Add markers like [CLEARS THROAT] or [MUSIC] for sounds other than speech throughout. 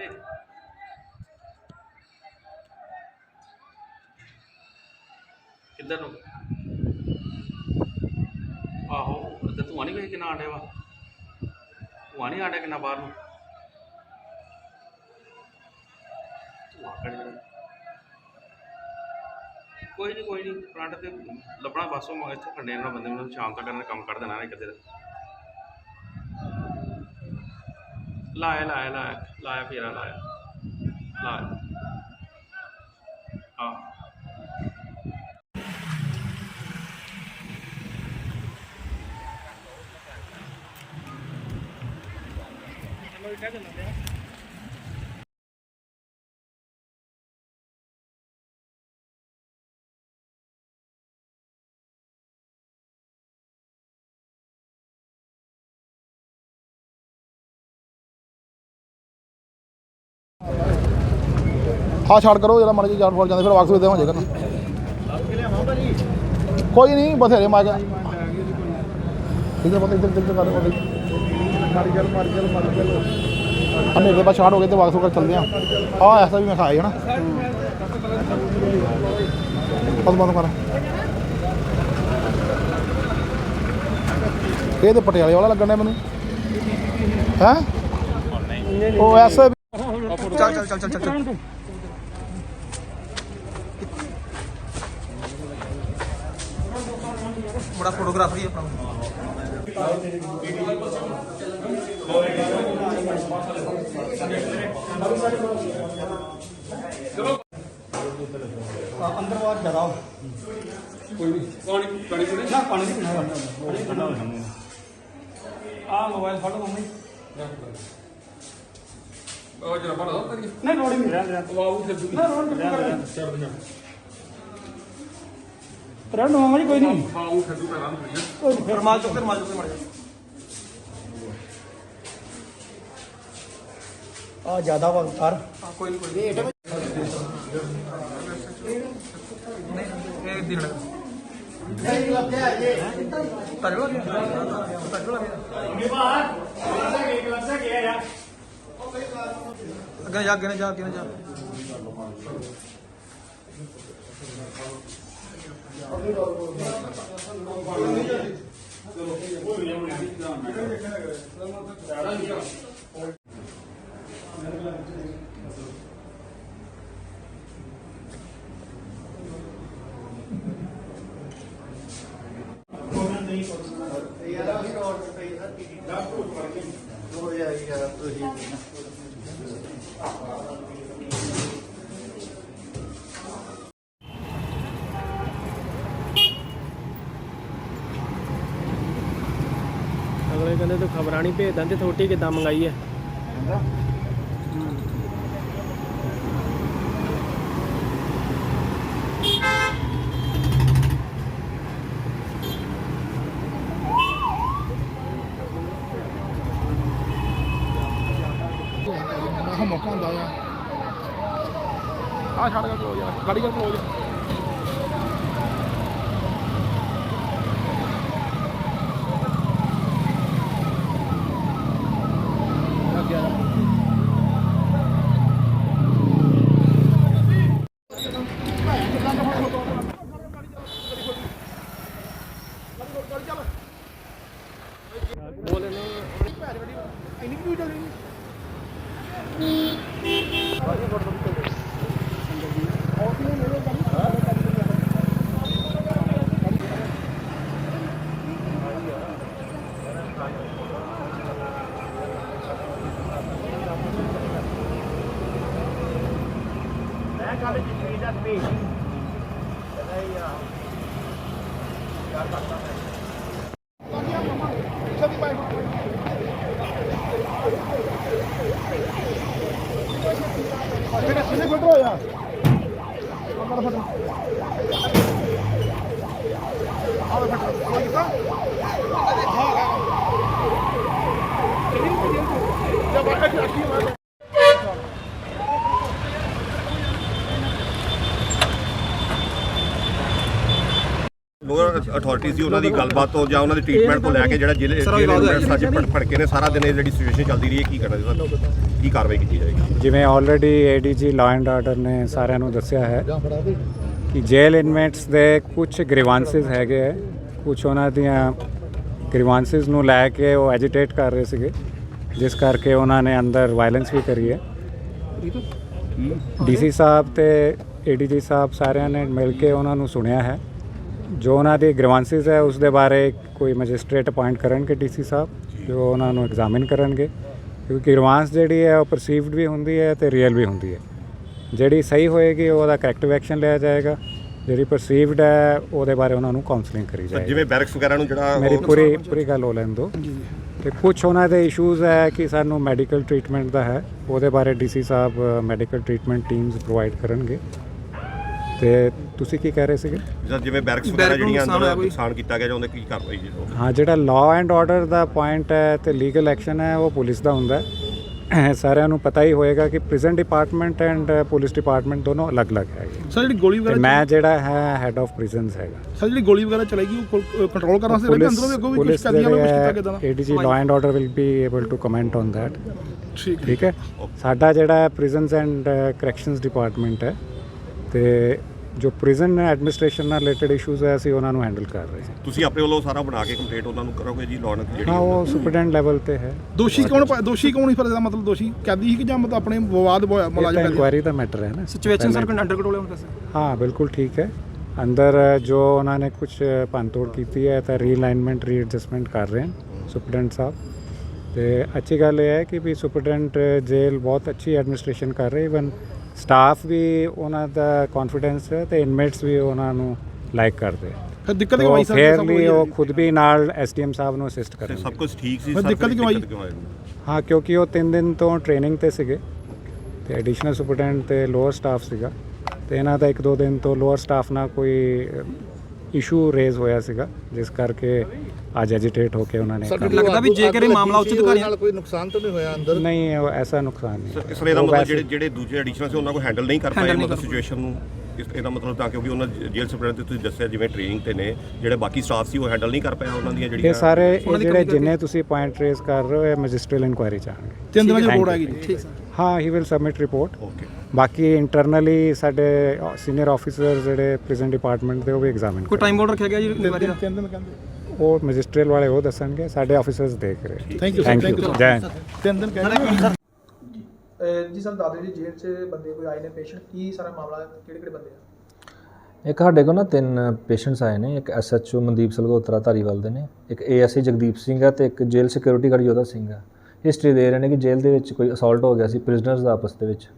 ਤੇ ਕਿੱਧਰ ਨੂੰ? ਆਹੋ ਤੇ ਧੂੰਆਂ ਨਹੀਂ ਵੇਖ ਕਿੰਨਾ ਆਂਡਿਆ ਵਾ? ਧੂੰਆਂ ਨਹੀਂ ਆਂਡਿਆ ਕਿੰਨਾ ਬਾਹਰ ਨੂੰ? ਧੂੰਆਂ ਕੱਢ ਕੋਈ ਨਹੀਂ ਕੋਈ ਨਹੀਂ ਫਰੰਟ ਤੇ ਲੱਭਣਾ ਬਸ, ਉਹ ਮਗਰ ਇੱਥੇ ਖੰਡੇ ਨਾਲ ਬੰਦੇ ਨੂੰ ਸ਼ਾਮ ਤੱਕ ਇਹਨਾਂ ਕੰਮ ਕੱਢ ਦੇਣਾ, ਇੱਕ lại lại lại. Lại phía là lại. Lại. À. Hãy subscribe cho kênh Ghiền Mì Gõ Để không bỏ lỡ những video hấp dẫn ਹਾਂ ਛੱਡ ਕਰੋ, ਜਿਹੜਾ ਮਰ ਜੀ ਜਾਨ ਫੋਲ ਜਾਂਦੇ, ਫਿਰ ਵਾਪਸ ਵੇਦੇ ਹੋ ਜਾਏਗਾ ਕੋਈ ਨਹੀਂ, ਬਥੇਰੇ ਮਾਰ ਗਿਆ ਠੀਕ ਹੈ, ਪਤਾ, ਇੱਧਰ ਇੱਧਰ ਕਰ, ਪਤਾ। ਮਰ ਗਿਆ ਮਰ ਗਿਆ ਮਰ ਗਿਆ ਅੰਨੇ ਦੇ ਬਾਅਦ ਛਾੜ ਹੋ ਗਏ ਤੇ ਵਾਪਸ ਹੋ ਕੇ ਚੱਲਦੇ ਆ। ਆ ਐਸਾ ਵੀ ਮੈਂ ਖਾਇਆ ਹੈ ਨਾ ਬਸ ਬੰਦ ਇਹ ਤੇ ਪਟਿਆਲੇ ਵਾਲਾ ਲੱਗਣ ਮੈਨੂੰ। ਹੈ? ਉਹ ਐਸਾ ਚੱਲ ਚੱਲ ਚੱਲ ਚੱਲ ਚੱਲ। ਬੜਾ ਫੋਟੋਗ੍ਰਾਫਰ ਹੀ ਆਪਣਾ ਅੰਦਰ ਬਾਹਰ ਜ਼ਿਆਦਾ ਕੋਈ ਪਾਣੀ ਪਾਣੀ ਪੀਣਾ? ਨਾ ਪਾਣੀ ਨਹੀਂ ਪੀਣਾ। ਆ ਮੋਬਾਈਲ ਫੜੋ ਮੰਮੀ। ਉਹ ਜਰਾ ਬੜਾ ਦੋ ਕਰੀ ਨਹੀਂ ਲੋੜ ਹੀ ਨਹੀਂ। ਰਹਿਣ ਰਹਿਣ ਵਾਉ ਫਿਰ ਦੂਜੀ ਨਾ ਲੋੜ ਨਹੀਂ। ਛੱਡ ਦਿਆਂ ਰਹਿਣ ਮਾਮਾ ਜੀ ਕੋਈ ਨਹੀਂ। ਵਾਉ ਫਿਰ ਦੂ। ਪਹਿਲਾਂ ਕਰੀ ਫਿਰ ਮਾਲ ਚੁੱਕ ਫਿਰ ਮਾਲ ਚੁੱਕ ਮੜ ਜਾ ਆ ਜ਼ਿਆਦਾ ਵਾ ਕਰ ਕੋਈ ਨਹੀਂ ਕੋਈ ਨਹੀਂ। ਇਹ ਦਿਨ ਤਜਵਾ ਤਜਵਾ ਅੱਗੇ ਜਾ ਅੱਗੇ ਨਾ ਜਾ ਅੱਗੇ ਨਾ ਜਾ। ਅਗਲੇ ਕਹਿੰਦੇ ਤੂੰ ਖਬਰਾਂ ਨਹੀਂ ਭੇਜਦਾ ਤੇ ਥੋਟੀ ਕਿੱਦਾਂ ਮੰਗਾਈ ਹੈ ਮੌਕਾ ਹੁੰਦਾ ਆ। ਆ ਛੱਡ ਕੇ ਕਲੋਜ ਯਾਰ ਗਾੜੀ ਕਰ ਕਲੋਜ ਇੰਨੀ ਕਿਉਂ ਚੱਲ ਰਹੀ ਫਿਰ ਕਿੰਨੇ ਫੁੱਟ ਹੋਇਆ ਕਮਰ ਫਟ ਆਹ ਫਟ ਕੋਈ ਕਿਤਾ ਆਹ ਜਬ ਇੱਕ ਅੱਖੀ ਮਾਰ ਅਥਾਰਟੀ ਸੀ ਉਹਨਾਂ ਦੀ ਗੱਲਬਾਤ ਤੋਂ ਜਾਂ ਉਹਨਾਂ ਦੇ ਟ੍ਰੀਟਮੈਂਟ ਤੋਂ ਲੈ ਕੇ ਜਿਹੜਾ ਜ਼ਿਲ੍ਹੇ ਸੱਚ ਭੜਕੇ ਨੇ ਸਾਰਾ ਦਿਨ ਇਹ ਜਿਹੜੀ ਸਿਚੁਏਸ਼ਨ ਚੱਲਦੀ ਰਹੀ ਹੈ ਕੀ ਕਰਨਾ ਸਰ? ਕੀ ਕਾਰਵਾਈ ਕੀਤੀ ਜਾਏਗੀ? ਜਿਵੇਂ already ADG law and order ਨੇ ਸਾਰਿਆਂ ਨੂੰ ਦੱਸਿਆ ਹੈ ਕਿ ਜੇਲ ਇਨਮੇਟਸ ਦੇ ਕੁਝ ਗ੍ਰੀਵਾਂਸਸ ਹੈਗੇ ਹੈ। ਕੁਝ ਉਹਨਾਂ ਦੀਆਂ ਗ੍ਰੀਵਾਂਸਸ ਨੂੰ ਲੈ ਕੇ ਉਹ ਐਜੀਟੇਟ ਕਰ ਰਹੇ ਸੀਗੇ ਜਿਸ ਕਰਕੇ ਉਹਨਾਂ ਨੇ ਅੰਦਰ ਵਾਇਲੈਂਸ ਵੀ ਕਰੀ ਹੈ। ਡੀਸੀ ਸਾਹਿਬ ਤੇ ਏਡੀਜੀ ਸਾਹਿਬ ਸਾਰਿਆਂ ਨੇ ਮਿਲ ਕੇ ਉਹਨਾਂ ਨੂੰ ਸੁਣਿਆ ਹੈ। ਜੋ ਉਹਨਾਂ ਦੀ ਗ੍ਰੀਵਾਂਸਸ ਹੈ ਉਸ ਦੇ ਬਾਰੇ ਕੋਈ ਮੈਜਿਸਟ੍ਰੇਟ ਅਪਾਇੰਟ ਕਰਨਗੇ ਡੀਸੀ ਸਾਹਿਬ ਜੋ ਉਹਨਾਂ ਨੂੰ ਐਗਜ਼ਾਮਿਨ ਕਰਨਗੇ। ਕਿਉਂਕਿ ਗ੍ਰੀਵਾਂਸ ਜਿਹੜੀ ਹੈ ਉਹ ਪਰਸੀਵਡ ਵੀ ਹੁੰਦੀ ਹੈ ਤੇ ਰੀਅਲ ਵੀ ਹੁੰਦੀ ਹੈ। ਜਿਹੜੀ ਸਹੀ ਹੋਏਗੀ ਉਹਦਾ ਕਰੈਕਟਿਵ ਐਕਸ਼ਨ ਲਿਆ ਜਾਏਗਾ। ਜਿਹੜੀ ਪਰਸੀਵਡ ਹੈ ਉਹਦੇ ਬਾਰੇ ਉਹਨਾਂ ਨੂੰ ਕਾਉਂਸਲਿੰਗ ਕਰੀ ਜਾਏਗੀ। ਜਿਵੇਂ ਬੈਰਕਸ ਵਗੈਰਾ ਨੂੰ ਜਿਹੜਾ ਮੇਰੀ ਪੂਰੀ ਪੂਰੀ ਗੱਲ ਹੋ ਲੈਣ ਦਿਓ। ਤੇ ਕੁਝ ਉਹਨਾਂ ਦੇ ਇਸ਼ੂਜ਼ ਹੈ ਕਿ ਸਾਨੂੰ ਮੈਡੀਕਲ ਟ੍ਰੀਟਮੈਂਟ ਦਾ ਹੈ ਉਹਦੇ ਬਾਰੇ ਡੀਸੀ ਸਾਹਿਬ ਮੈਡੀਕਲ ਟ੍ਰੀਟਮੈਂਟ ਟੀਮਸ ਪ੍ਰੋਵਾਈਡ ਕਰਨਗੇ। ਤੇ ਤੁਸੀਂ ਕੀ ਕਹਿ ਰਹੇ ਸੀਗੇ? ਸਰ ਜਿਵੇਂ ਬੈਰਕਸ ਵਗੈਰਾ ਜਿਹੜੀਆਂ ਅੰਦਰ ਨੁਕਸਾਨ ਕੀਤਾ ਗਿਆ ਜਾਂ ਉਹਦੇ ਕੀ ਕਾਰਵਾਈ ਜੀ ਉਹ? ਹਾਂ ਜਿਹੜਾ ਲਾਅ ਐਂਡ ਆਰਡਰ ਦਾ ਪੁਆਇੰਟ ਹੈ ਤੇ ਲੀਗਲ ਐਕਸ਼ਨ ਹੈ ਉਹ ਪੁਲਿਸ ਦਾ ਹੁੰਦਾ ਹੈ। [CLEARS THROAT] ਸਾਰਿਆਂ ਨੂੰ ਪਤਾ ਹੀ ਹੋਏਗਾ ਕਿ prison department and police department ਦੋਨੋਂ ਅਲੱਗ-ਅਲੱਗ ਹੈਗੇ। ਸਰ ਜਿਹੜੀ ਗੋਲੀ ਤੇ ਵਗੈਰਾ ਮੈਂ ਜਿਹੜਾ ਹੈ ਹੈਡ ਆਫ ਪ੍ਰਿਜ਼ਨਸ ਹੈਗਾ। ਸਰ ਜਿਹੜੀ ਗੋਲੀ ਵਗੈਰਾ ਚਲਾਈ ਗਈ ਉਹ ਕੰਟਰੋਲ ਕਰਨ ਵਾਸਤੇ ਲੱਗੇ ਅੰਦਰੋਂ ਵੀ ਅੱਗੋਂ ਵੀ ਕੁਝ ਪੁਲਿਸ ਕਦੀਆਂ ਵਿੱਚ ਕੀਤਾ ਕਿਦਾਂ ਦਾ ADG law and order will be able to comment on that ਠੀਕ ਹੈ। ਠੀਕ ਹੈ? ਸਾਡਾ ਜਿਹੜਾ ਪ੍ਰਿਜ਼ਨਸ ਐਂਡ ਕਰੈਕਸ਼ਨਸ ਡਿਪਾਰਟਮੈਂਟ ਹੈ ਤੇ ਜੋ ਪ੍ਰਿਜ਼ਨ ਐਡਮਿਨਿਸਟ੍ਰੇਸ਼ਨ ਨਾਲ ਰਿਲੇਟਡ ਇਸ਼ੂਜ਼ ਹੈ ਅਸੀਂ ਉਹਨਾਂ ਨੂੰ ਹੈਂਡਲ ਕਰ ਰਹੇ ਹਾਂ। ਤੁਸੀਂ ਆਪਣੇ ਵੱਲੋਂ ਸਾਰਾ ਬਣਾ ਕੇ ਕੰਪਲੀਟ ਉਹਨਾਂ ਨੂੰ ਕਰੋਗੇ ਜੀ ਲੋਨ ਜਿਹੜੀ ਹਾਂ ਉਹ ਸੁਪਰਡੈਂਟ ਲੈਵਲ ਤੇ ਹੈ। ਦੋਸ਼ੀ ਕੌਣ ਦੋਸ਼ੀ ਕੌਣ ਹੀ ਫਿਰ ਇਹਦਾ ਮਤਲਬ ਦੋਸ਼ੀ? ਕੈਦੀ ਸੀ ਕਿ ਜਾਂ ਮਤਲਬ ਆਪਣੇ ਵਿਵਾਦ ਮੁਲਾਜ਼ਮ ਇਨਕੁਆਇਰੀ ਦਾ ਮੈਟਰ ਹੈ ਨਾ। ਸਿਚੁਏਸ਼ਨ ਸਰ ਅੰਡਰ ਕੰਟਰੋਲ ਹੈ ਹੁਣ ਦੱਸ ਹਾਂ ਬਿਲਕੁਲ ਠੀਕ ਹੈ। ਅੰਦਰ ਜੋ ਉਹਨਾਂ ਨੇ ਕੁਝ ਭੰਨਤੋੜ ਕੀਤੀ ਹੈ ਤਾਂ ਰੀਅਲਾਈਨਮੈਂਟ ਰੀਐਡਜਸਟਮੈਂਟ ਕਰ ਰਹੇ ਹਨ ਸੁਪਰਡੈਂਟ ਸਾਹਿਬ। ਤੇ ਅੱਛੀ ਗੱਲ ਇਹ ਹੈ ਕਿ ਵੀ ਸੁਪਰਡੈਂਟ ਜੇਲ੍ਹ ਬਹੁਤ ਅੱਛੀ ਐਡਮਿਨਿਸਟ੍ਰੇਸ਼ਨ ਕਰ ਰਹੇ ਇਵਨ ਸਟਾਫ ਵੀ ਉਹਨਾਂ ਦਾ ਕੌਨਫੀਡੈਂਸ ਹੈ ਤੇ ਇਨਮੇਟਸ ਵੀ ਉਹਨਾਂ ਨੂੰ ਲਾਈਕ ਕਰਦੇ ਫਿਰ ਦਿੱਕਤ ਕਿਉਂ ਆਈ ਸਰ ਫੇਅਰਲੀ ਉਹ? ਖੁਦ ਵੀ ਨਾਲ ਐਸਡੀਐਮ ਸਾਹਿਬ ਨੂੰ ਅਸਿਸਟ ਤੇ ਕਰਦੇ ਸਭ ਕੁਝ ਠੀਕ ਸੀ ਸਰ ਦਿੱਕਤ ਕਿਉਂ ਆਈ? ਆਈ ਹਾਂ ਕਿਉਂਕਿ ਉਹ 3 ਦਿਨ ਤੋਂ ਟ੍ਰੇਨਿੰਗ ਤੇ ਸੀਗੇ ਤੇ ਐਡੀਸ਼ਨਲ ਸੁਪਰਡੈਂਟ ਤੇ ਲੋਅਰ ਸਟਾਫ ਸੀਗਾ ਤੇ ਇਹਨਾਂ ਦਾ ਇੱਕ ਦੋ ਦਿਨ ਤੋਂ ਲੋਅਰ ਸਟਾਫ ਨਾਲ ਕੋਈ ਇਸ਼ੂ ਰੇਜ਼ ਹੋਇਆ ਸੀਗਾ ਜਿਸ ਕਰਕੇ ਅੱਜ ਐਜੀਟੇਟ ਹੋ ਕੇ ਉਹਨਾਂ ਨੇ ਕੰਮ- ਲੱਗਦਾ ਵੀ ਜੇਕਰ ਇਹ ਮਾਮਲਾ ਉੱਚ ਅਧਿਕਾਰੀਆਂ ਨਾਲ ਕੋਈ ਨੁਕਸਾਨ ਤਾਂ ਨਹੀਂ ਹੋਇਆ ਅੰਦਰ? ਨਹੀਂ ਉਹ ਐਸਾ ਨੁਕਸਾਨ ਨਹੀਂ ਇਸ ਲਈ ਦਾ ਉਹ ਮਤਲਬ ਜਿਹੜੇ ਜਿਹੜੇ ਦੂਜੇ ਐਡੀਸ਼ਨਲ ਸੀ ਉਹਨਾਂ ਕੋਲ ਹੈਂਡਲ ਨਹੀਂ ਕਰ ਪਾਏ ਮਤਲਬ ਸਿਚੁਏਸ਼ਨ ਨੂੰ। ਇਸ ਇਹਦਾ ਮਤਲਬ ਤਾਂ ਕਿਉਂਕਿ ਉਹਨਾਂ ਜੇਲ੍ਹ ਸੁਪਰਡੈਂਟ ਤੇ ਤੁਸੀਂ ਦੱਸਿਆ ਜਿਵੇਂ ਟ੍ਰੇਨਿੰਗ ਤੇ ਨੇ ਜਿਹੜੇ ਬਾਕੀ ਸਟਾਫ ਸੀ ਉਹ ਹੈਂਡਲ ਨਹੀਂ ਕਰ ਪਾਇਆ ਉਹਨਾਂ ਦੀਆਂ ਇਹ ਜਿਹੜੀਆਂ ਸਾਰੇ ਇਹ ਜਿਹੜੇ ਜਿੰਨੇ ਤੁਸੀਂ ਪੁਆਇੰਟ ਰੇਜ਼ ਕਰ ਰਹੇ ਹੋ ਇਹ ਮੈਜਿਸਟਰੀਅਲ ਇਨਕੁਆਇਰੀ ਚਾਹਾਂਗੇ ਤਿੰਨ ਦਿਨਾਂ ਦੀ ਰਿਪੋਰਟ. ਆਏਗੀ ਜੀ। ਹਾਂ he will submit report okay ਬਾਕੀ ਇੰਟਰਨਲੀ ਸਾਡੇ ਸੀਨੀਅਰ ਆਫੀਸਰ ਜਿਹੜੇ ਪ੍ਰੈਜ਼ੈਂਟ ਡਿਪਾਰਟਮੈਂਟ ਦੇ ਉਹ ਵੀ ਐਗਜ਼ਾਮਿਨ ਕੋਈ ਟਾਈਮ ਬਾਉਂਡ ਰੱਖਿਆ ਗਿਆ ਜੀ ਇਨਕੁਆਇਰੀ ਦਾ? ਤਿੰਨ ਦਿਨ ਕਹਿੰਦੇ। ਉਹ ਮੈਜਿਸਟਰੀਅਲ ਵਾਲੇ ਉਹ ਦੱਸਣਗੇ ਸਾਡੇ ਆਫੀਸਰਸ ਦੇਖ ਰਹੇ thank you sir thank you ਜੈ ਹਿੰਦ। ਤਿੰਨ ਦਿਨ ਕਹਿੰਦੇ ਜੀ। ਸਰ ਦਾਦੇ ਦੀ ਜੇਲ੍ਹ 'ਚ ਬੰਦੇ ਕੋਈ ਆਏ ਨੇ ਪੇਸ਼ੈਂਟ ਕੀ ਸਾਰਾ ਮਾਮਲਾ ਕਿਹੜੇ ਕਿਹੜੇ ਬੰਦੇ ਆ? ਇੱਕ ਸਾਡੇ ਕੋਲ ਨਾ ਤਿੰਨ ਪੇਸ਼ੈਂਟਸ ਆਏ ਨੇ ਇੱਕ ਐਸਐਚਓ ਮਨਦੀਪ ਸਲਗੋਤਰਾ ਧਾਰੀਵਾਲ ਦੇ ਨੇ ਇੱਕ ਏਐਸਆਈ ਜਗਦੀਪ ਸਿੰਘ ਹੈ ਤੇ ਇੱਕ jail security guard Yodha Singh ਹੈ ਹਿਸਟਰੀ ਦੇ ਰਹੇ ਨੇ ਕਿ ਜੇਲ੍ਹ ਦੇ ਵਿੱਚ ਕੋਈ ਅਸਾਲਟ ਹੋ ਗਿਆ ਸੀ ਪ੍ਰਿਜ਼ਨਰਸ ਦਾ ਆਪਸ ਦੇ ਵਿੱਚ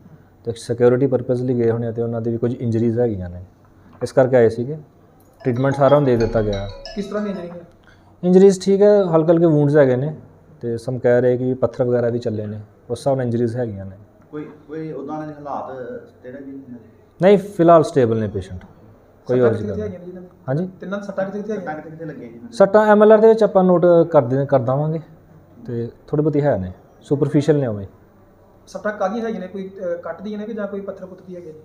ਤੇ ਸਿਕਿਉਰਿਟੀ ਪਰਪਸ ਲਈ ਗਏ ਹੋਣੇ ਆ ਤੇ ਉਹਨਾਂ ਦੀ ਵੀ ਕੁਝ ਇੰਜਰੀਜ਼ ਹੈਗੀਆਂ ਨੇ। ਇਸ ਕਰਕੇ ਆਏ ਸੀਗੇ। ਟ੍ਰੀਟਮੈਂਟ ਸਾਰਾ ਨੂੰ ਦੇ ਦਿੱਤਾ ਗਿਆ। ਕਿਸ ਤਰ੍ਹਾਂ ਦੀ ਇੰਜਰੀ ਹੈ? ਇੰਜਰੀਜ਼ ਠੀਕ ਹੈ ਹਲਕੇ ਹਲਕੇ ਵੂੰਡਸ ਹੈਗੇ ਨੇ ਤੇ ਸਮ ਕਹਿ ਰਹੇ ਕਿ ਪੱਥਰ ਵਗੈਰਾ ਵੀ ਚੱਲੇ ਨੇ ਉਸ ਹਿਸਾਬ ਨਾਲ ਇੰਜਰੀਜ਼ ਹੈਗੀਆਂ ਨੇ। ਕੋਈ ਕੋਈ ਉਦਾਂ ਦੇ ਹਾਲਾਤ ਤੇਰੇ ਜੀ ਨਹੀਂ ਫਿਲਹਾਲ ਸਟੇਬਲ ਨੇ ਪੇਸ਼ੈਂਟ ਕੋਈ ਹੋਰ ਜੀ? ਹਾਂਜੀ? ਤਿੰਨਾਂ ਦੀ ਸੱਟਾਂ ਕਿੱਥੇ ਕਿੱਥੇ ਹੈਗੀਆਂ? ਕਿੱਥੇ ਕਿੱਥੇ ਲੱਗੇ ਜੀ? ਸੱਟਾਂ ਐਮਐਲਆਰ ਦੇ ਵਿੱਚ ਆਪਾਂ ਨੋਟ ਕਰ ਦੇ ਕਰ ਦੇਵਾਂਗੇ ਤੇ ਥੋੜੀ ਬਹੁਤੀ ਹੈ ਨੇ ਸੁਪਰਫੀਸ਼ੀਅਲ ਨੇ ਉਵੇਂ। ਸੱਟਾਂ ਕਾਹਦੀਆਂ ਹੈਗੀਆਂ ਨੇ? ਕੋਈ ਕੱਟ ਦੀਆਂ ਨੇ ਕਿ ਜਾਂ ਕੋਈ ਪੱਥਰ ਪੁੱਤ ਦੀ ਹੈਗੇ? ਨੇ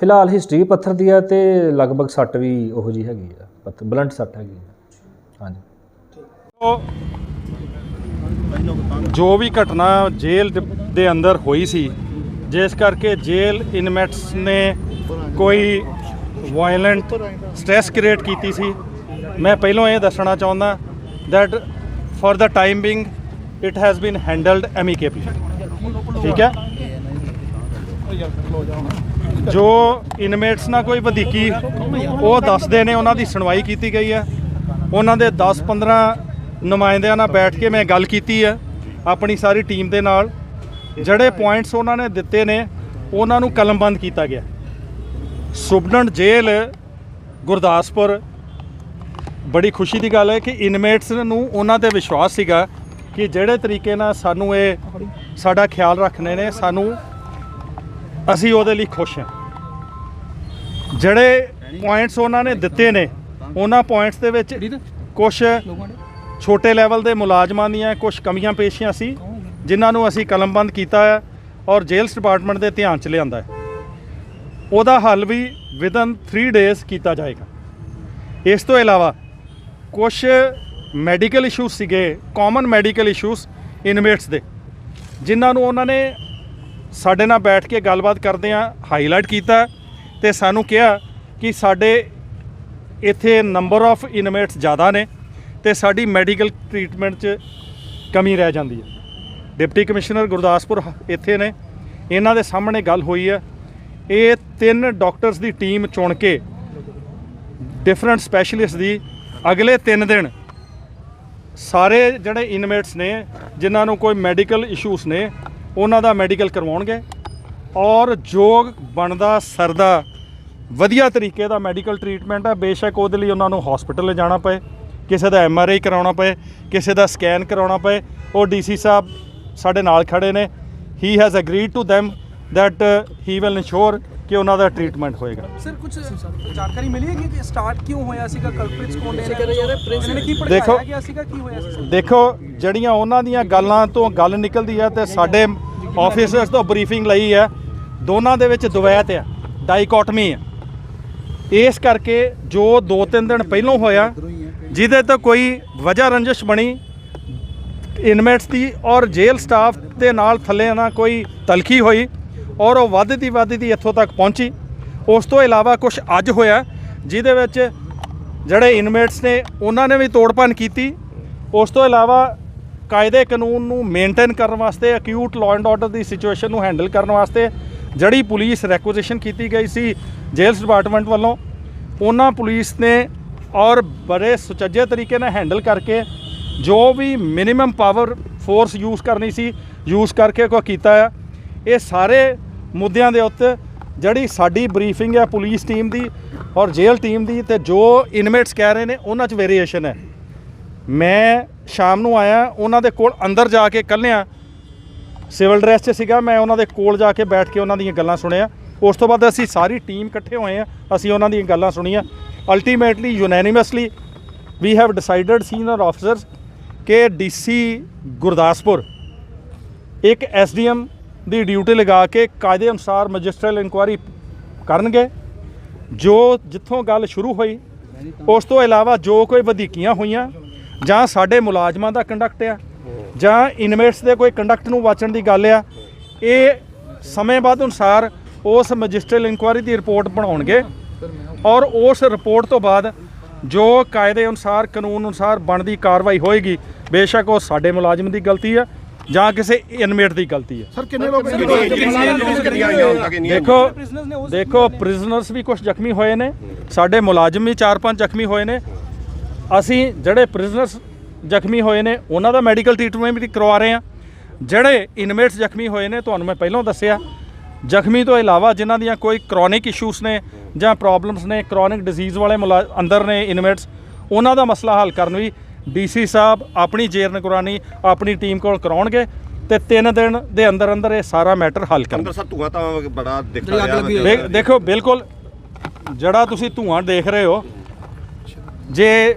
ਫਿਲਹਾਲ ਹਿਸਟਰੀ ਪੱਥਰ ਦੀ ਆ ਤੇ ਲਗਭਗ ਸੱਟ ਵੀ ਉਹੋ ਜੀ ਹੈਗੀ ਆ ਪੱਥਰ ਬਲੰਟ ਸੱਟ ਹੈਗੀ ਆ। ਹਾਂਜੀ। ਜੋ ਵੀ ਘਟਨਾ ਜੇਲ੍ਹ ਦੇ- ਅੰਦਰ ਹੋਈ ਸੀ, ਜਿਸ ਕਰਕੇ ਜੇਲ੍ਹ ਇਨਮੈਟਸ ਨੇ ਕੋਈ ਵਾਇਲੈਂਟ ਸਟ੍ਰੈਸ ਕ੍ਰੀਏਟ ਕੀਤੀ ਸੀ, ਮੈਂ ਪਹਿਲਾਂ ਇਹ ਦੱਸਣਾ ਚਾਹੁੰਦਾ that for the time being, it has been handled amicably ਠੀਕ ਹੈ? ਜੋ ਇਨਮੇਟਸ ਨਾਲ ਕੋਈ ਵਧੀਕੀ, ਉਹ ਦੱਸਦੇ ਨੇ, ਉਹਨਾਂ ਦੀ ਸੁਣਵਾਈ ਕੀਤੀ ਗਈ ਹੈ। ਉਹਨਾਂ ਦੇ 10-15 ਨੁਮਾਇੰਦਿਆਂ ਨਾਲ ਬੈਠ ਕੇ ਮੈਂ ਗੱਲ ਕੀਤੀ ਹੈ, ਆਪਣੀ ਸਾਰੀ ਟੀਮ ਦੇ ਨਾਲ। ਜਿਹੜੇ ਪੁਆਇੰਟਸ ਉਹਨਾਂ ਨੇ ਦਿੱਤੇ ਨੇ, ਉਹਨਾਂ ਨੂੰ ਕਲਮਬੰਦ ਕੀਤਾ ਗਿਆ। ਸੁਬਨਨ ਜੇਲ੍ਹ, ਗੁਰਦਾਸਪੁਰ, ਬੜੀ ਖੁਸ਼ੀ ਦੀ ਗੱਲ ਹੈ ਕਿ ਇਨਮੇਟਸ ਨੂੰ ਉਹਨਾਂ ਤੇ ਵਿਸ਼ਵਾਸ ਸੀਗਾ ਕਿ ਜਿਹੜੇ ਤਰੀਕੇ ਨਾਲ ਸਾਨੂੰ ਇਹ ਸਾਡਾ ਖਿਆਲ ਰੱਖਣੇ ਨੇ, ਸਾਨੂੰ ਅਸੀਂ ਉਹਦੇ ਲਈ ਖੁਸ਼ ਹਾਂ। ਜਿਹੜੇ ਪੁਆਇੰਟਸ ਉਹਨਾਂ ਨੇ ਦਿੱਤੇ ਨੇ ਉਹਨਾਂ ਪੁਆਇੰਟਸ ਦੇ ਵਿੱਚ ਕੁਝ ਛੋਟੇ ਲੈਵਲ ਦੇ ਮੁਲਾਜ਼ਮਾਂ ਦੀਆਂ ਕੁਝ ਕਮੀਆਂ ਪੇਸ਼ੀਆਂ ਸੀ ਜਿਨ੍ਹਾਂ ਨੂੰ ਅਸੀਂ ਕਲਮਬੰਦ ਕੀਤਾ ਹੈ ਔਰ ਜੇਲਸ ਡਿਪਾਰਟਮੈਂਟ ਦੇ ਧਿਆਨ 'ਚ ਲਿਆਂਦਾ ਹੈ। ਉਹਦਾ ਹੱਲ ਵੀ ਵਿਦਨ 3 ਡੇਜ਼ ਕੀਤਾ ਜਾਏਗਾ। ਇਸ ਤੋਂ ਇਲਾਵਾ ਕੁਝ ਮੈਡੀਕਲ ਇਸ਼ੂਜ਼ ਸੀਗੇ ਕਾਮਨ ਮੈਡੀਕਲ ਇਸ਼ੂਜ਼ ਇਨਮੇਟਸ ਦੇ ਜਿਨ੍ਹਾਂ ਨੂੰ ਉਹਨਾਂ ਨੇ ਸਾਡੇ ਨਾਲ ਬੈਠ ਕੇ ਗੱਲਬਾਤ ਕਰਦੇ ਆ ਹਾਈਲਾਈਟ ਕੀਤਾ ਤੇ ਸਾਨੂੰ ਕਿਹਾ ਕਿ ਸਾਡੇ ਇੱਥੇ ਨੰਬਰ ਆਫ ਇਨਮੇਟਸ ਜ਼ਿਆਦਾ ਨੇ ਤੇ ਸਾਡੀ ਮੈਡੀਕਲ ਟ੍ਰੀਟਮੈਂਟ 'ਚ ਕਮੀ ਰਹਿ ਜਾਂਦੀ ਹੈ। ਡਿਪਟੀ ਕਮਿਸ਼ਨਰ ਗੁਰਦਾਸਪੁਰ ਇੱਥੇ ਨੇ। ਇਹਨਾਂ ਦੇ ਸਾਹਮਣੇ ਗੱਲ ਹੋਈ ਹੈ। ਇਹ ਤਿੰਨ ਡਾਕਟਰਸ ਦੀ ਟੀਮ ਚੁਣ ਕੇ ਡਿਫਰੈਂਟ ਸਪੈਸ਼ਲਿਸਟ ਦੀ ਅਗਲੇ 3 ਦਿਨ ਸਾਰੇ ਜਿਹੜੇ ਇਨਮੇਟਸ ਨੇ, ਜਿਨ੍ਹਾਂ ਨੂੰ ਕੋਈ ਮੈਡੀਕਲ ਇਸ਼ੂਸ ਨੇ ਉਹਨਾਂ ਦਾ ਮੈਡੀਕਲ ਕਰਵਾਉਣਗੇ ਔਰ ਜੋ ਬਣਦਾ, ਸਰਦਾ, ਵਧੀਆ ਤਰੀਕੇ ਦਾ ਮੈਡੀਕਲ ਟ੍ਰੀਟਮੈਂਟ ਆ। ਬੇਸ਼ੱਕ ਉਹਦੇ ਲਈ ਉਹਨਾਂ ਨੂੰ ਹਸਪੀਟਲ ਲਿਜਾਣਾ ਪਏ, ਕਿਸੇ ਦਾ ਐਮ ਆਰ ਆਈ ਕਰਾਉਣਾ ਪਏ, ਕਿਸੇ ਦਾ ਸਕੈਨ ਕਰਾਉਣਾ ਪਏ। ਉਹ ਡੀਸੀ ਸਾਹਿਬ ਸਾਡੇ ਨਾਲ ਖੜੇ ਨੇ। He has agreed to them that he will ensure ਕਿ ਉਹਨਾਂ ਦਾ ਟ੍ਰੀਟਮੈਂਟ ਹੋਏਗਾ। ਸਰ ਕੁਝ ਜਾਣਕਾਰੀ ਮਿਲੀ ਹੈ ਕਿ ਸਟਾਰਟ ਕਿਉਂ ਹੋਇਆ ਸੀਗਾ? ਕਲਪ੍ਰਿਟਸ ਕੌਣ ਨੇ? ਇਹਨਾਂ ਨੇ ਕੀ ਦੇਖੋ- ਭੜਕਾਇਆ ਗਿਆ ਸੀਗਾ? ਕੀ ਹੋਇਆ ਸੀ ਸਰ? ਦੇਖੋ ਜਿਹੜੀਆਂ ਉਹਨਾਂ ਦੀਆਂ ਗੱਲਾਂ ਤੋਂ ਗੱਲ ਨਿਕਲਦੀ ਹੈ ਤੇ ਸਾਡੇ ਆਫੀਸਰਸ ਤੋਂ ਬਰੀਫਿੰਗ ਲਈ ਹੈ ਦੋਨਾਂ ਦੇ ਵਿੱਚ ਦੁਵੈਤ ਹੈ ਡਾਈਕੋਟਮੀ ਹੈ। ਇਸ ਕਰਕੇ ਜੋ 2-3 ਦਿਨ ਪਹਿਲਾਂ ਹੋਇਆ ਜਿਹਦੇ ਤੋਂ ਕੋਈ ਵਜ੍ਹਾ ਰੰਜਿਸ਼ ਬਣੀ ਇਨਮੇਟਸ ਦੀ ਔਰ ਜੇਲ੍ਹ ਸਟਾਫ ਦੇ ਨਾਲ ਥੱਲੇ ਨਾ ਕੋਈ ਤਲਖੀ ਹੋਈ ਔਰ ਉਹ ਵੱਧਦੀ ਵੱਧਦੀ ਇੱਥੋਂ ਤੱਕ ਪਹੁੰਚੀ। ਉਸ ਤੋਂ ਇਲਾਵਾ ਕੁਝ ਅੱਜ ਹੋਇਆ, ਜਿਹਦੇ ਵਿੱਚ ਜਿਹੜੇ ਇਨਮੇਟਸ ਨੇ, ਉਹਨਾਂ ਨੇ ਵੀ ਤੋੜਪਨ ਕੀਤੀ। ਉਸ ਤੋਂ ਇਲਾਵਾ ਕਾਇਦੇ ਕਾਨੂੰਨ ਨੂੰ ਮੇਨਟੇਨ ਕਰਨ ਵਾਸਤੇ ਅਕਿਊਟ ਲਾਅ ਐਂਡ ਆਰਡਰ ਦੀ ਸਿਚੁਏਸ਼ਨ ਨੂੰ ਹੈਂਡਲ ਕਰਨ ਵਾਸਤੇ ਜਿਹੜੀ ਪੁਲਿਸ ਰੈਕੁਜੀਸ਼ਨ ਕੀਤੀ ਗਈ ਸੀ ਜੇਲਸ ਡਿਪਾਰਟਮੈਂਟ ਵੱਲੋਂ, ਉਹਨਾਂ ਪੁਲਿਸ ਨੇ ਔਰ ਬੜੇ ਸੁਚੱਜੇ ਤਰੀਕੇ ਨਾਲ ਹੈਂਡਲ ਕਰਕੇ ਜੋ ਵੀ ਮਿਨੀਮਮ ਪਾਵਰ ਫੋਰਸ ਯੂਜ਼ ਕਰਨੀ ਸੀ ਯੂਜ਼ ਕਰਕੇ ਕੋ ਕੀਤਾ ਆ, ਇਹ ਸਾਰੇ ਮੁੱਦਿਆਂ ਦੇ ਉੱਤੇ ਜਿਹੜੀ ਸਾਡੀ ਬਰੀਫਿੰਗ ਹੈ ਪੁਲਿਸ ਟੀਮ ਦੀ ਔਰ ਜੇਲ੍ਹ ਟੀਮ ਦੀ ਤੇ ਜੋ ਇਨਮੇਟਸ ਕਹਿ ਰਹੇ ਨੇ, ਉਹਨਾਂ 'ਚ ਵੇਰੀਏਸ਼ਨ ਹੈ। ਮੈਂ ਸ਼ਾਮ ਨੂੰ ਆਇਆ, ਉਹਨਾਂ ਦੇ ਕੋਲ ਅੰਦਰ ਜਾ ਕੇ ਕੱਲਿਆਂ ਸਿਵਲ ਡਰੈਸ 'ਚ ਸੀਗਾ, ਮੈਂ ਉਹਨਾਂ ਦੇ ਕੋਲ ਜਾ ਕੇ ਬੈਠ ਕੇ ਉਹਨਾਂ ਦੀਆਂ ਗੱਲਾਂ ਸੁਣਿਆ। ਉਸ ਤੋਂ ਬਾਅਦ ਅਸੀਂ ਸਾਰੀ ਟੀਮ ਇਕੱਠੇ ਹੋਏ ਆ ਅਸੀਂ ਉਹਨਾਂ ਦੀਆਂ ਗੱਲਾਂ ਸੁਣੀਆਂ। Ultimately unanimously we have decided senior officers ਕਿ ਡੀਸੀ ਗੁਰਦਾਸਪੁਰ, ਇੱਕ ਐਸਡੀਐਮ ਦੀ ਡਿਊਟੀ ਲਗਾ ਕੇ ਕਾਇਦੇ ਅਨੁਸਾਰ ਮੈਜਿਸਟਰਲ ਇਨਕੁਆਇਰੀ ਕਰਨਗੇ। ਜੋ ਜਿੱਥੋਂ ਗੱਲ ਸ਼ੁਰੂ ਹੋਈ, ਉਸ ਤੋਂ ਇਲਾਵਾ ਜੋ ਕੋਈ ਵਧੀਕੀਆਂ ਹੋਈਆਂ, ਜਾਂ ਸਾਡੇ ਮੁਲਾਜ਼ਮਾਂ ਦਾ ਕੰਡਕਟ ਆ, ਜਾਂ ਇਨਮੇਟਸ ਦੇ ਕੋਈ ਕੰਡਕਟ ਨੂੰ ਵਾਚਣ ਦੀ ਗੱਲ ਆ, ਇਹ ਸਮੇਂ ਬਾਅਦ ਅਨੁਸਾਰ ਉਸ ਮੈਜਿਸਟਰਲ ਇਨਕੁਆਇਰੀ ਦੀ ਰਿਪੋਰਟ ਬਣਾਉਣਗੇ ਔਰ ਉਸ ਰਿਪੋਰਟ ਤੋਂ ਬਾਅਦ ਜੋ ਕਾਇਦੇ ਅਨੁਸਾਰ ਕਾਨੂੰਨ ਅਨੁਸਾਰ ਬਣਦੀ ਕਾਰਵਾਈ ਹੋਏਗੀ, ਬੇਸ਼ੱਕ ਉਹ ਸਾਡੇ ਮੁਲਾਜ਼ਮ ਦੀ ਗਲਤੀ ਆ ਜਾਂ ਕਿਸੇ ਇਨਮੇਟ ਦੀ ਗਲਤੀ ਹੈ। ਸਰ ਕਿੰਨੇ ਲੋਕ ਦੇਖੋ ਦੇਖੋ ਪ੍ਰਿਜ਼ਨਰਸ ਵੀ ਕੁਝ ਜ਼ਖਮੀ ਹੋਏ ਨੇ ਸਾਡੇ ਮੁਲਾਜ਼ਮ ਵੀ 4-5 ਜ਼ਖਮੀ ਹੋਏ ਨੇ। ਅਸੀਂ ਜਿਹੜੇ ਪ੍ਰਿਜ਼ਨਰਸ ਜ਼ਖਮੀ ਹੋਏ ਨੇ ਉਹਨਾਂ ਦਾ ਮੈਡੀਕਲ ਟ੍ਰੀਟਮੈਂਟ ਵੀ ਕਰਵਾ ਰਹੇ ਹਾਂ। ਜਿਹੜੇ ਇਨਮੇਟਸ ਜ਼ਖਮੀ ਹੋਏ ਨੇ ਤੁਹਾਨੂੰ ਮੈਂ ਪਹਿਲਾਂ ਦੱਸਿਆ ਜ਼ਖਮੀ ਤੋਂ ਇਲਾਵਾ ਜਿਨ੍ਹਾਂ ਦੀਆਂ ਕੋਈ ਕ੍ਰੋਨਿਕ ਇਸ਼ੂਸ ਨੇ ਜਾਂ ਪ੍ਰੋਬਲਮਸ ਨੇ ਕ੍ਰੋਨਿਕ ਡਿਜ਼ੀਜ਼ ਵਾਲੇ ਮੁਲਾ- ਅੰਦਰ ਨੇ ਇਨਮੇਟਸ ਉਹਨਾਂ ਦਾ ਮਸਲਾ ਹੱਲ ਕਰਨ ਵੀ ਡੀਸੀ ਸਾਹਿਬ ਆਪਣੀ ਜੇਰ ਨਿਗਰਾਨੀ ਆਪਣੀ ਟੀਮ ਕੋਲ ਕਰਾਉਣਗੇ ਤੇ 3 ਦਿਨ ਦੇ ਅੰਦਰ ਅੰਦਰ ਇਹ ਸਾਰਾ ਮੈਟਰ ਹੱਲ ਕਰਨਗੇ। ਅੰਦਰ ਸਰ ਧੂਆ ਤਾਂ ਬੜਾ ਦਿਖ ਰਿਹਾ ਦੇਖ- ਦੇਖੋ ਬਿਲਕੁਲ ਜਿਹੜਾ ਤੁਸੀਂ ਧੂਆਂ ਦੇਖ ਰਹੇ ਹੋ ਜੇ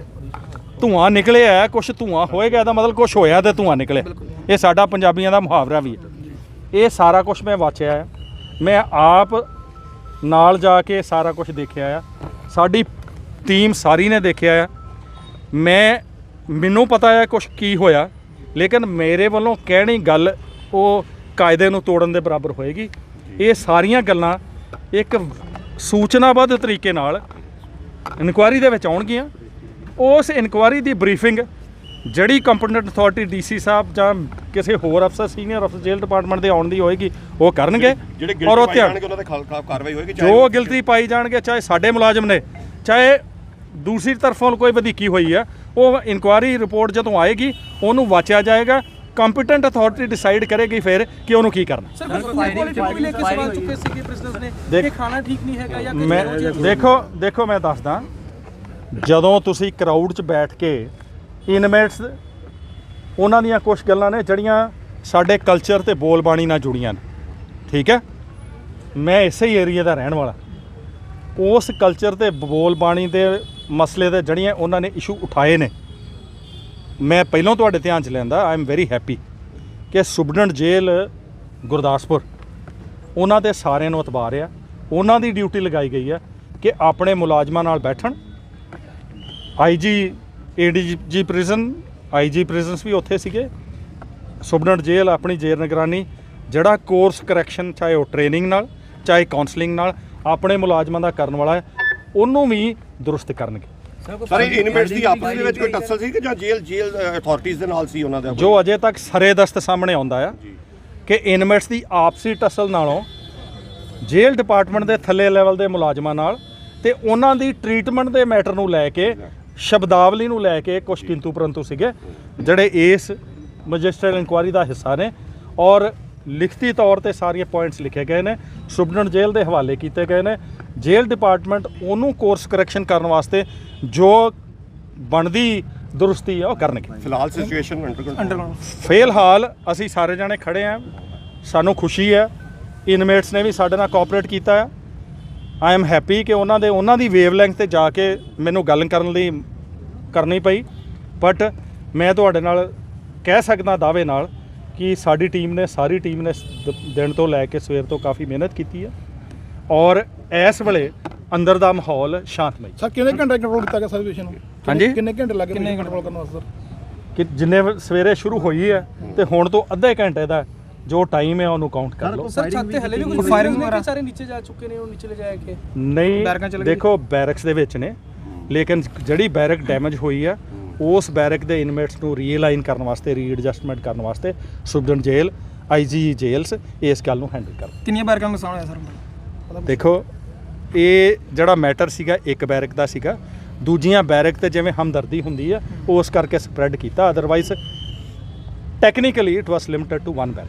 ਧੂਆਂ ਨਿਕਲਿਆ ਹੈ ਕੁਝ ਧੂਆਂ ਹੋਏਗਾ ਇਹਦਾ ਮਤਲਬ ਕੁਝ ਹੋਇਆ ਤੇ ਧੂਆਂ ਨਿਕਲਿਆ। ਇਹ ਸਾਡਾ ਪੰਜਾਬੀਆਂ ਦਾ ਮੁਹਾਵਰਾ ਵੀ ਹੈ। ਇਹ ਸਾਰਾ ਕੁਝ ਮੈਂ ਵਾਚਿਆ ਹੈ। ਮੈਂ ਆਪ ਨਾਲ ਜਾ ਕੇ ਸਾਰਾ ਕੁਝ ਦੇਖਿਆ ਆ ਸਾਡੀ ਟੀਮ ਸਾਰੀ ਨੇ ਦੇਖਿਆ ਆ ਮੈਂ ਮੈਨੂੰ ਪਤਾ ਹੈ ਕੁਝ ਕੀ ਹੋਇਆ ਲੇਕਿਨ ਮੇਰੇ ਵੱਲੋਂ ਕਹਿਣੀ ਗੱਲ ਉਹ ਕਾਇਦੇ ਨੂੰ ਤੋੜਨ ਦੇ ਬਰਾਬਰ ਹੋਏਗੀ। ਇਹ ਸਾਰੀਆਂ ਗੱਲਾਂ ਇੱਕ ਸੂਚਨਾਬੱਧ ਤਰੀਕੇ ਨਾਲ ਇਨਕੁਆਇਰੀ ਦੇ ਵਿੱਚ ਆਉਣਗੀਆਂ। ਉਸ ਇਨਕੁਆਇਰੀ ਦੀ ਬਰੀਫਿੰਗ ਜਿਹੜੀ ਕੰਪੀਟੈਂਟ ਅਥਾਰਟੀ ਡੀਸੀ ਸਾਹਿਬ ਜਾਂ ਕਿਸੇ ਹੋਰ ਅਫਸਰ ਸੀਨੀਅਰ ਅਫਸਰ ਜੇਲ੍ਹ ਡਿਪਾਰਟਮੈਂਟ ਦੇ ਆਉਣ ਦੀ ਹੋਏਗੀ ਉਹ ਕਰਨਗੇ। ਔਰ ਉਹ ਧਿਆਨ ਜੋ ਗਿਲਤੀ ਪਾਈ ਜਾਣਗੇ ਚਾਹੇ ਸਾਡੇ ਮੁਲਾਜ਼ਮ ਨੇ ਚਾਹੇ ਦੂਸਰੀ ਤਰਫੋਂ ਕੋਈ ਵਧੀਕੀ ਹੋਈ ਹੈ ਉਹ ਇਨਕੁਆਇਰੀ ਰਿਪੋਰਟ ਜਦੋਂ ਆਏਗੀ ਉਹਨੂੰ ਵਾਚਿਆ ਜਾਏਗਾ ਕੰਪੀਟੈਂਟ ਅਥਾਰਟੀ ਡਿਸਾਈਡ ਕਰੇਗੀ ਫਿਰ ਕਿ ਉਹਨੂੰ ਕੀ ਕਰਨਾ। ਸਰ ਫੂਡ ਕੁਆਲਿਟੀ ਨੂੰ ਵੀ ਲੈ ਕੇ ਸਵਾਲ ਚੁੱਕੇ ਸੀਗੇ ਪ੍ਰਿਜ਼ਨਰਸ ਨੇ ਦੇਖ- ਕਿ ਖਾਣਾ ਠੀਕ ਨਹੀਂ ਹੈਗਾ ਜਾਂ ਮੈਂ ਦੇਖੋ ਦੇਖੋ ਮੈਂ ਦੱਸਦਾ ਜਦੋਂ ਤੁਸੀਂ ਕਰਾਊਡ 'ਚ ਬੈਠ ਕੇ ਇਨਮੇਟਸ ਉਹਨਾਂ ਦੀਆਂ ਕੁਝ ਗੱਲਾਂ ਨੇ ਜਿਹੜੀਆਂ ਸਾਡੇ ਕਲਚਰ ਤੇ ਬੋਲ ਬਾਣੀ ਨਾਲ ਜੁੜੀਆਂ ਨੇ ਠੀਕ ਹੈ? ਮੈਂ ਇਸੇ ਹੀ ਏਰੀਆ ਦਾ ਰਹਿਣ ਵਾਲਾ। ਉਸ ਕਲਚਰ ਤੇ ਬੋਲ ਬਾਣੀ ਦੇ ਮਸਲੇ ਦੇ ਜਿਹੜੀਆਂ ਉਹਨਾਂ ਨੇ ਇਸ਼ੂ ਉਠਾਏ ਨੇ। ਮੈਂ ਪਹਿਲਾਂ ਤੁਹਾਡੇ ਧਿਆਨ 'ਚ ਲੈਂਦਾ ਆਈ ਐਮ ਵੈਰੀ ਹੈਪੀ ਕਿ ਸੁਬਨਟ ਜੇਲ੍ਹ ਗੁਰਦਾਸਪੁਰ, ਉਹਨਾਂ ਦੇ ਸਾਰਿਆਂ ਨੂੰ ਇਤਬਾਰ ਆ। ਉਹਨਾਂ ਦੀ ਡਿਊਟੀ ਲਗਾਈ ਗਈ ਹੈ ਕਿ ਆਪਣੇ ਮੁਲਾਜ਼ਮਾਂ ਨਾਲ ਬੈਠਣ। IG ADG prison IG prisons ਵੀ ਉੱਥੇ ਸੀਗੇ। ਸੁਬਨਟ ਜੇਲ੍ਹ ਆਪਣੀ ਜੇਲ੍ਹ ਨਿਗਰਾਨੀ, ਜਿਹੜਾ ਕੋਰਸ ਕਰੈਕਸ਼ਨ ਚਾਹੇ ਉਹ ਟ੍ਰੇਨਿੰਗ ਨਾਲ, ਚਾਹੇ ਕਾਉਂਸਲਿੰਗ ਨਾਲ ਆਪਣੇ ਮੁਲਾਜ਼ਮਾਂ ਦਾ ਕਰਨ ਵਾਲਾ ਉਹਨੂੰ ਵੀ ਦਰੁਸਤ ਕਰਨਗੇ। ਸਰ ਇਹ ਇਨਮੇਟਸ ਦੀ ਆਪਸ ਦੇ ਵਿੱਚ ਕੋਈ ਟੱਸਲ ਸੀ ਕਿ ਜਾਂ ਜੇਲ੍ਹ ਜੇਲ੍ਹ ਅਥਾਰਟੀਜ਼ ਦੇ ਨਾਲ ਸੀ ਉਹਨਾਂ ਦਾ? ਜੋ ਅਜੇ ਤੱਕ ਸਰੇ ਦਸਤ ਸਾਹਮਣੇ ਆਉਂਦਾ ਆ ਕਿ ਇਨਮੇਟਸ ਦੀ ਆਪਸੀ ਟਸਲ ਨਾਲੋਂ ਜੇਲ੍ਹ ਡਿਪਾਰਟਮੈਂਟ ਦੇ ਥੱਲੇ ਲੈਵਲ ਦੇ ਮੁਲਾਜ਼ਮਾਂ ਨਾਲ ਤੇ ਉਹਨਾਂ ਦੀ ਟ੍ਰੀਟਮੈਂਟ ਦੇ ਮੈਟਰ ਨੂੰ ਲੈ ਕੇ ਸ਼ਬਦਾਵਲੀ ਨੂੰ ਲੈ ਕੇ ਕੁਝ ਕਿੰਤੂ ਪਰੰਤੂ ਸੀਗੇ ਜਿਹੜੇ ਇਸ ਮੈਜਿਸਟਰਲ ਇਨਕੁਆਇਰੀ ਦਾ ਹਿੱਸਾ ਨੇ ਔਰ ਲਿਖਤੀ ਤੌਰ ਤੇ ਸਾਰੀਆਂ ਪੁਆਇੰਟਸ ਲਿਖੇ ਗਏ ਨੇ। ਸੁਬਨਟ ਜੇਲ੍ਹ ਦੇ ਹਵਾਲੇ ਕੀਤੇ ਗਏ ਨੇ। ਜੇਲ੍ਹ ਡਿਪਾਰਟਮੈਂਟ ਉਹਨੂੰ ਕੋਰਸ ਕਰੈਕਸ਼ਨ ਕਰਨ ਵਾਸਤੇ ਜੋ ਬਣਦੀ ਦੁਰਸਤੀ ਹੈ ਉਹ ਕਰਨਗੇ। ਫਿਲਹਾਲ ਸਿਚੁਏਸ਼ਨ ਅੰਡਰ ਫਿਲਹਾਲ ਅਸੀਂ ਸਾਰੇ ਜਾਣੇ ਖੜੇ ਆਂ। ਸਾਨੂੰ ਖੁਸ਼ੀ ਹੈ ਇਨਮੇਟਸ ਨੇ ਵੀ ਸਾਡੇ ਨਾਲ ਕੋਆਪਰੇਟ ਕੀਤਾ ਹੈ ਆਈ ਐਮ ਹੈਪੀ ਕਿ ਉਹਨਾਂ ਦੇ ਉਹਨਾਂ ਦੀ ਵੇਵਲੈਂਥ ਤੇ ਜਾ ਕੇ ਮੈਨੂੰ ਗੱਲ ਕਰਨ ਲਈ ਕਰਨੀ ਪਈ। ਬਟ ਮੈਂ ਤੁਹਾਡੇ ਨਾਲ ਕਹਿ ਸਕਦਾ ਦਾਅਵੇ ਨਾਲ ਕਿ ਸਾਡੀ ਟੀਮ ਨੇ ਸਾਰੀ ਟੀਮ ਨੇ ਦਿਨ ਤੋਂ ਲੈ ਕੇ ਸਵੇਰ ਤੋਂ ਕਾਫੀ ਮਿਹਨਤ ਕੀਤੀ ਹੈ ਔਰ ਇਸ ਵੇਲੇ ਅੰਦਰ ਦਾ ਮਾਹੌਲ ਸ਼ਾਂਤਮਈ। ਸਰ ਕਿੰਨੇ ਘੰਟੇ ਕੰਟਰੋਲ ਕੀਤਾ ਗਿਆ ਸਿਚੁਏਸ਼ਨ ਨੂੰ? ਹਾਂਜੀ। ਕਿੰਨੇ ਘੰਟੇ ਲੱਗੇ ਕਿੰਨੇ ਕੰਟਰੋਲ ਕਰਨ ਵਾਸਤੇ ਸਰ? ਕਿ ਜਿੰਨੇ ਸਵੇਰੇ ਸ਼ੁਰੂ ਹੋਈ ਹੈ ਤੇ ਹੁਣ ਤੋਂ ਅੱਧੇ ਘੰਟੇ ਦਾ ਜੋ ਟਾਈਮ ਹੈ ਉਹਨੂੰ ਕਾਊਂਟ ਕਰ ਲਓ। ਸਰ ਛੱਤ ਤੇ ਹਲੇ ਵੀ ਕੁਝ ਫਾਇਰਿੰਗ ਵਗੈਰਾ? ਸਾਰੇ ਨੀਚੇ ਜਾ ਚੁੱਕੇ ਨੇ ਉਹ ਨੀਚੇ ਲੈ ਜਾਏ ਕੇ। ਨਹੀਂ? ਦੇਖੋ ਬੈਰਕਸ ਦੇ ਵਿੱਚ ਨੇ ਲੇਕਿਨ ਜਿਹੜੀ ਬੈਰਕ ਡੈਮੇਜ ਹੋਈ ਆ ਉਸ ਬੈਰਕ ਦੇ ਇਨਮੇਟਸ ਨੂੰ ਰੀਅਲਾਈਨ ਕਰਨ ਵਾਸਤੇ ਰੀਐਡਜਸਟਮੈਂਟ ਕਰਨ ਵਾਸਤੇ ਸੁਬਡਨ ਜੇਲ ਆਈਜੀ ਜੇਲਸ ਇਸ ਗੱਲ ਨੂੰ ਹੈਂਡਲ ਕਰ ਕਿੰਨੀਆਂ ਬੈਰਕਾਂ ਨੁਕਸਾਨ ਹੋਇਆ ਸਰ? ਦੇਖੋ ਇਹ ਜਿਹੜਾ ਮੈਟਰ ਸੀਗਾ ਇੱਕ ਬੈਰਕ ਦਾ ਸੀਗਾ। ਦੂਜੀਆਂ ਬੈਰਕ ਤੇ ਜਿਵੇਂ ਹਮਦਰਦੀ ਹੁੰਦੀ ਆ ਉਸ ਕਰਕੇ ਸਪਰੈਡ ਕੀਤਾ। Otherwise technically it was limited to one barrack